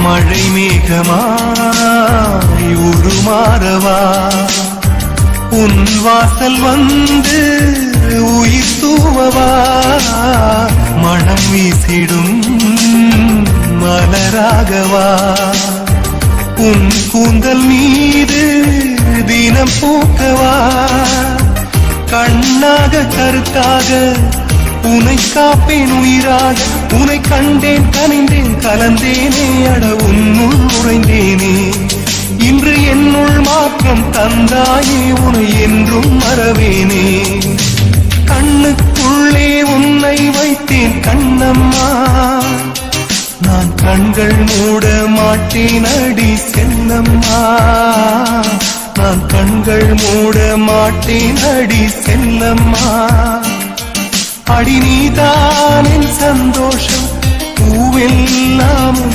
மழை மேகமாய் உருமாறவா? உன் வாசல் வந்து உயிர் தூவவா? மனம் வீசிடும் மலராகவா? உன் கூந்தல் மீது தினம் பூக்கவா? கண்ணாக கருத்தாக உனை காப்பேன் உயிராக. உனை கண்டேன் கனிந்தேன் கலந்தேனே. அட உன்னுள் உறைந்தேனே இன்று என்னுள் மாற்றம் தந்தாயே. உனை என்றும் மறவேனே. கண்ணுக்குள்ளே உன்னை வைத்தேன் கண்ணம்மா. நான் கண்கள் மூட மாட்டேன் அடி செல்லம்மா. நான் கண்கள் மூட மாட்டேன் அடி செல்லம்மா. അടിനീതാനൻ സന്തോഷം. പൂവെല്ലാം